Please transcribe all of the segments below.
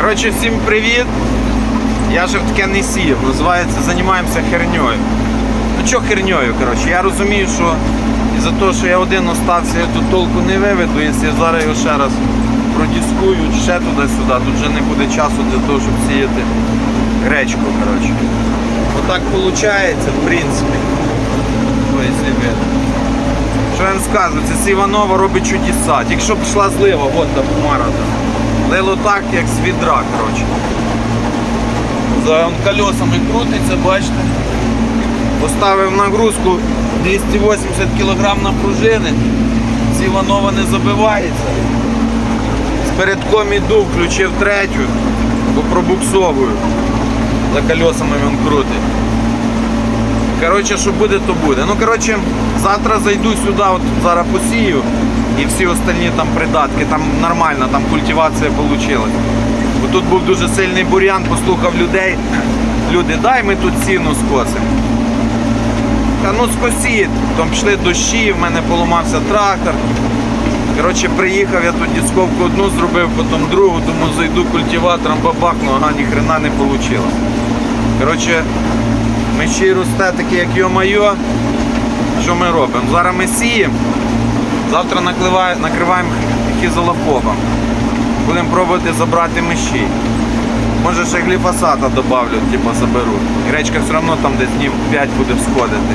Коротше, всім привіт. Я ж таке не сів. Називається Займаємося херньою. Ну що херньою, коротше, я розумію, що із-за того, що я один остався, я тут толку не виведу, якщо я зараз його ще раз продіскую, ще туди-сюди, тут вже не буде часу для того, щоб сіяти гречку. коротше. Отак виходить, в принципі. Якщо. Що я вам скажу, це Іванова робить чудеса. Тільки що пішла злива, от та там. Лило так, як з відра, коротше. За он колесами крутиться, бачите. Поставив нагрузку 280 кг на пружини. Іванова не забивається. З передком іду, включив третю, бо пробуксовую. За колесами він крутить. Коротше, що буде, то буде. Ну, коротше, завтра зайду сюди, от зараз посію і всі остальні там придатки, там нормально, там культивація вийшла. Тут був дуже сильний бур'ян, послухав людей. Люди, дай ми тут сіну скосимо. Та ну скосіть. Там пішли дощі, в мене поламався трактор. Коротше, приїхав, я тут дисковку одну зробив, потім другу, тому зайду культиватором, бабахну, ні хрена не вийшло. Коротше, Мечі росте таке, як йо-майо. Що ми робимо? Зараз ми сіємо, завтра накриваємо хізолофобом. Будемо пробувати забрати меші. Може ще гліфосата добавлю, типу заберу. Гречка все одно там десь днів 5 буде всходити.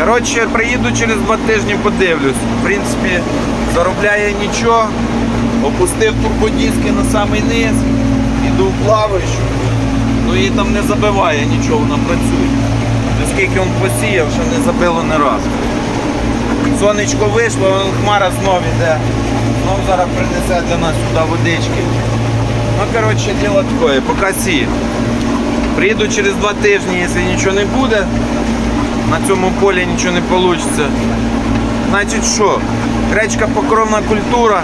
Коротше, приїду через два тижні, подивлюсь. В принципі, заробляє нічого. Опустив турбодиски на самий низ, іду плаваючу. Ну її там не забиває нічого, вона працює. Оскільки він посіяв, ще не забило ні разу. Сонечко вийшло, вон хмара знов іде. Знов зараз принесе для нас сюди водички. Ну, коротше, діло таке, поки сію. Приїду через два тижні, якщо нічого не буде, на цьому полі нічого не вийде. Значить що? Гречка покровна культура.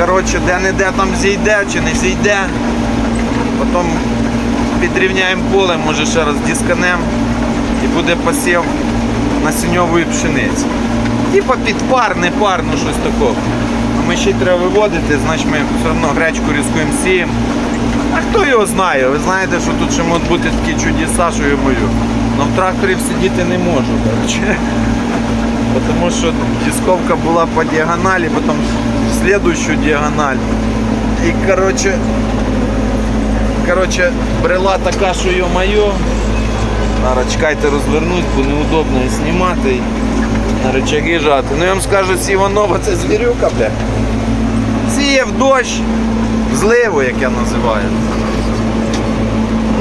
Коротше, де-не-де там зійде чи не зійде. Потім підрівняємо поле, може ще раз дисканем і буде посів насінньової пшениці. Типа під пар, не пар, ну щось такого. А ми ще й треба виводити, значить ми все одно гречку різкуємо сіємо. А хто його знає? Ви знаєте, що тут ще можуть бути такі чудеса, що я мою. Но в тракторі сидіти не можу. коротше. Тому що дисковка була по діагоналі, потім в слідущу діагональ. І коротше, Короче, брела така, що йо-майо. Зараз чекайте, розвернуть, бо неудобно і знімати. і жати. Ну я вам скажу, Сіванова це звірюка, бля. Сіє в дощ, зливу, як я називаю.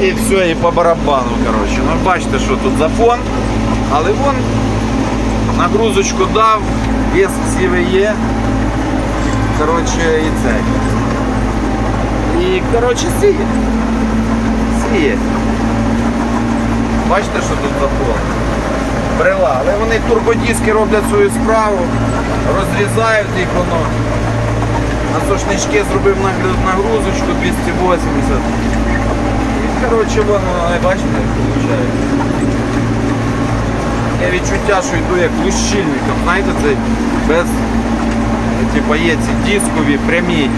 І все, і по барабану, коротше. Ну бачите, що тут за фон. Але вон нагрузочку дав, вес сівий є. Коротше, і цей. І коротше сіє. Сіє. Бачите, що тут за поле? Брела. Але вони турбодиски роблять свою справу, розрізають їх воно. На сошнички зробив нагрузочку 280. І коротше воно, бачите, як виходить. Є відчуття, що йду як лущильником. Знаєте, це без типа є ці дискові прямі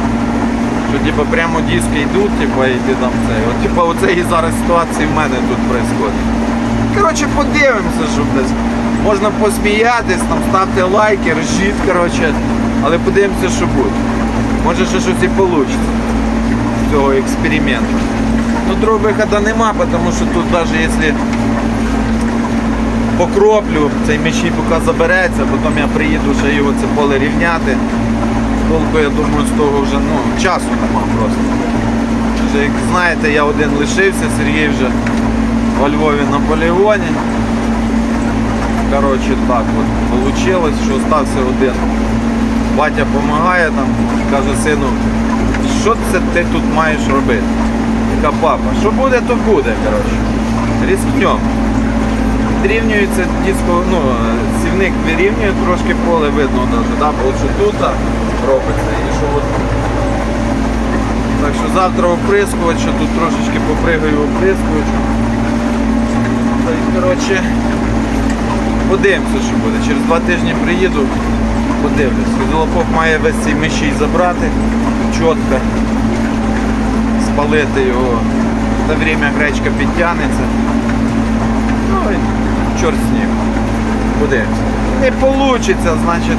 що типу, прямо диски йдуть, типу, і ти там це. От, типу, оце і зараз ситуація в мене тут відбувається. Коротше, подивимося, що десь. Можна посміятись, там ставте лайки, режіть, коротше, але подивимося, що буде. Може ще щось і вийде з цього експерименту. Ну другого виходу нема, тому що тут навіть якщо покроплю, цей м'ячі поки забереться, потім я приїду ще його це поле рівняти. Толку, я думаю, з того вже ну, часу нема просто. Вже, як знаєте, я один лишився, Сергій вже во Львові на полігоні. Коротше, так от вийшло, що стався один. Батя допомагає там, каже сину, що це ти тут маєш робити? Така папа, що буде, то буде, коротше. Різкнем. Підрівнюється диско, ну, сівник вирівнює трошки поле видно, навіть, да, бо що тут робиться і що от. Так що завтра оприскувач, що тут трошечки попригаю оприскувач. Та й, коротше, подивимося, що буде. Через два тижні приїду, подивлюсь. Фізолопов має весь цей мещій забрати чітко. спалити його. Те время гречка підтягнеться. Ну і чорт з ним. Буде. Не вийде, значить.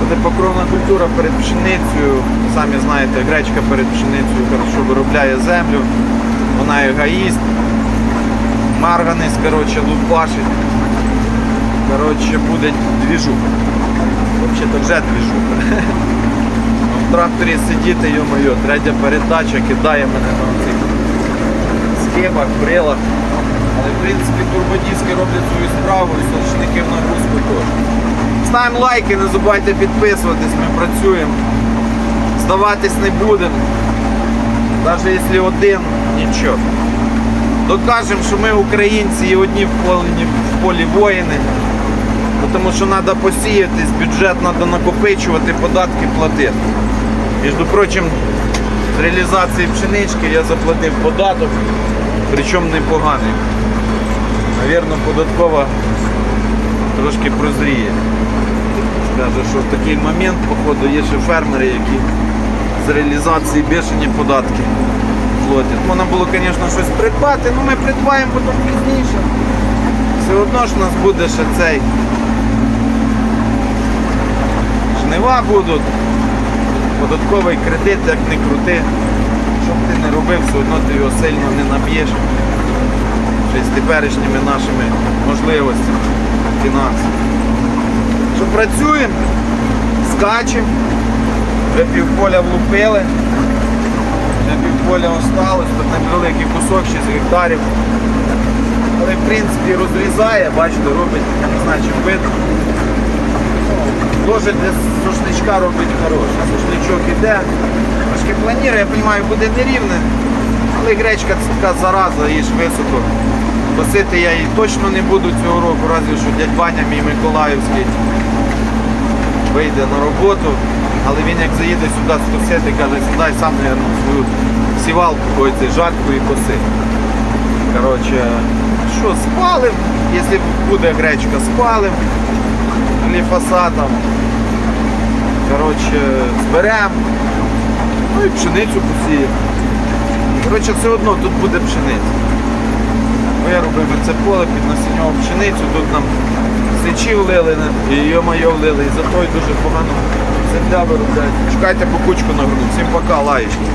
Буде покровна культура перед пшеницею. Самі знаєте, гречка перед пшеницею хорошо виробляє землю. Вона егоїст. Марганець, коротше, лупашить. Коротше, буде двіжуха. Взагалі-то вже двіжуха. В тракторі сидіти, йо-моє, третя передача кидає мене на цих схемах, брилах. Але в принципі турбодіски роблять свою справу і сочники в нагрузку теж. Ставимо лайки, не забувайте підписуватись, ми працюємо. Здаватись не будемо. Навіть якщо один, нічого. Докажемо, що ми українці і одні в полі, в полі воїни. Тому що треба посіятись, бюджет треба накопичувати, податки платити. Між прочим, з реалізації пшенички я заплатив податок, причому непоганий. Навірно, податкова трошки прозріє. Скаже, що такий момент, походу, є ще фермери, які з реалізації бешені податки платять. Можна було, звісно, щось придбати, але ми придбаємо потім пізніше. Все одно ж у нас буде ще цей. Жнива будуть, податковий кредит, як не крути. Що б ти не робив, все одно ти його сильно не наб'єш. З теперішніми нашими можливостями фінансовими. Що працюємо, скачемо, вже півполя влупили, вже півполя осталось, тут невеликий кусок, 6 гектарів. Але в принципі розрізає, бачите, робить, не знаю, чим видно. Дуже для сушничка робить хороше. Сушничок іде. Трошки планує, я розумію, буде нерівне. Але гречка це така зараза, її ж високо. Косити я її точно не буду цього року, разве що дядь Ваня мій Миколаївський вийде на роботу. Але він як заїде сюди скосити, каже, сідай сам, наверное, свою сівалку, ой, цей жатку і коси. Коротше, що, спалим, якщо буде гречка, спалим гліфосатом. Коротше, зберемо. Ну і пшеницю посіємо. Коротше, все одно тут буде пшениця. Виробимо це поле під насінньову пшеницю, тут нам сечі влили і йо-моє влили, і зато й дуже погано земля виробляють. Чекайте по кучку на гру. Всім пока, лаєчки.